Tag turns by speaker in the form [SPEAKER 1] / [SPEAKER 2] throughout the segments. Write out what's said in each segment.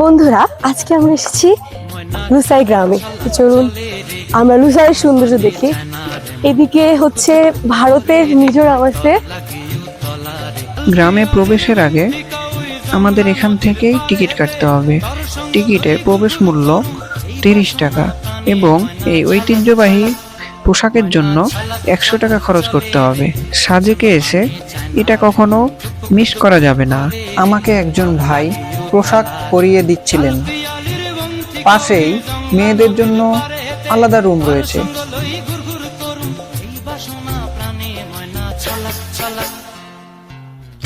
[SPEAKER 1] বন্ধুরা, আজকে আমরা এসেছি লুসাই গ্রামে। চলুন, আমরা লুসাইয়ের সৌন্দর্য দেখি। এদিকে হচ্ছে ভারতের মিজোরাম আছে
[SPEAKER 2] গ্রামে প্রবেশের আগে আমাদের এখান থেকেই টিকিট কাটতে হবে। টিকিটের প্রবেশ মূল্য তিরিশ টাকা এবং এই ঐতিহ্যবাহী পোশাকের জন্য একশো টাকা খরচ করতে হবে। সাজেকে এসে এটা কখনো মিস করা যাবে না। আমাকে একজন ভাই পোশাক পরিয়ে দিচ্ছিলেন। পাশেই মেয়েদের জন্য আলাদা রুম রয়েছে।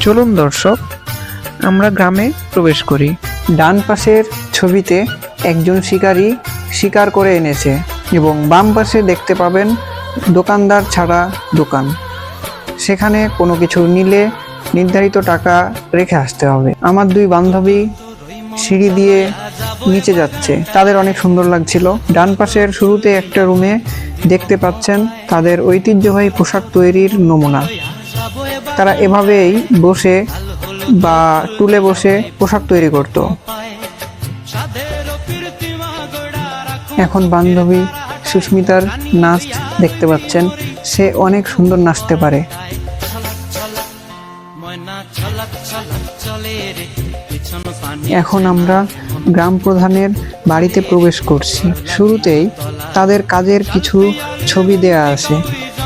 [SPEAKER 2] চলুন দর্শক আমরা গ্রামে প্রবেশ করি। ডান পাশের ছবিতে একজন শিকারী শিকার করে এনেছে এবং বাম পাশে দেখতে পাবেন দোকানদার ছাড়া দোকান। সেখানে কোনো কিছু নিলে নির্ধারিত টাকা রেখে আসতে হবে। আমার দুই বান্ধবী সিঁড়ি দিয়ে নিচে যাচ্ছে। তাদের অনেক সুন্দর লাগছিল। ডান পাশের শুরুতে একটা রুমে দেখতে পাচ্ছেন তাদের ঐতিহ্যবাহী পোশাক তৈরির নমুনা। তারা এভাবেই বসে বা টুলে বসে পোশাক তৈরি করত। এখন বান্ধবী সুস্মিতার নাচ দেখতে পাচ্ছেন। সে অনেক সুন্দর নাচতে পারে। এখন আমরা গ্রাম প্রধানের বাড়িতে প্রবেশ করছি। শুরুতেই তাদের কাজের কিছু ছবি দেয়া আছে।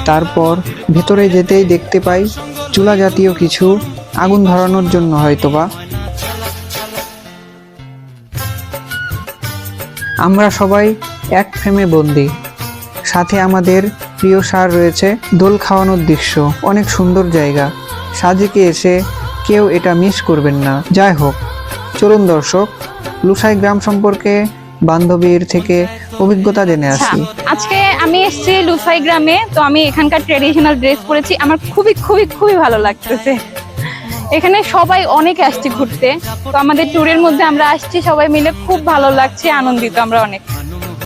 [SPEAKER 2] তারপর ভেতরে যেতেই দেখতে পাই চুলা জাতীয় কিছু আগুন ধরানোর জন্য হয়তোবা। আমরা সবাই এক ফ্রেমে বন্দি। সাথে আমাদের প্রিয় সার রয়েছে, দোল খাওয়ানোর দৃশ্য। অনেক সুন্দর জায়গা। সাজেকে এসে কেউ এটা মিস করবেন না। যাই হোক চলুন দর্শক লুসাই গ্রাম সম্পর্কে বান্ধবীর থেকে অভিজ্ঞতা জেনে
[SPEAKER 3] আচ্ছা
[SPEAKER 2] আসি।
[SPEAKER 3] আজকে আমি এসেছি লুসাই গ্রামে তো আমি এখানকার ট্রেডিশনাল ড্রেস পরেছি। আমার খুবই খুবই খুবই ভালো লাগতেছে। এখানে সবাই অনেক আসছে ঘুরতে। তো আমাদের ট্যুরের মধ্যে আমরা আসছি সবাই মিলে। খুব ভালো লাগছে আনন্দিত আমরা অনেক।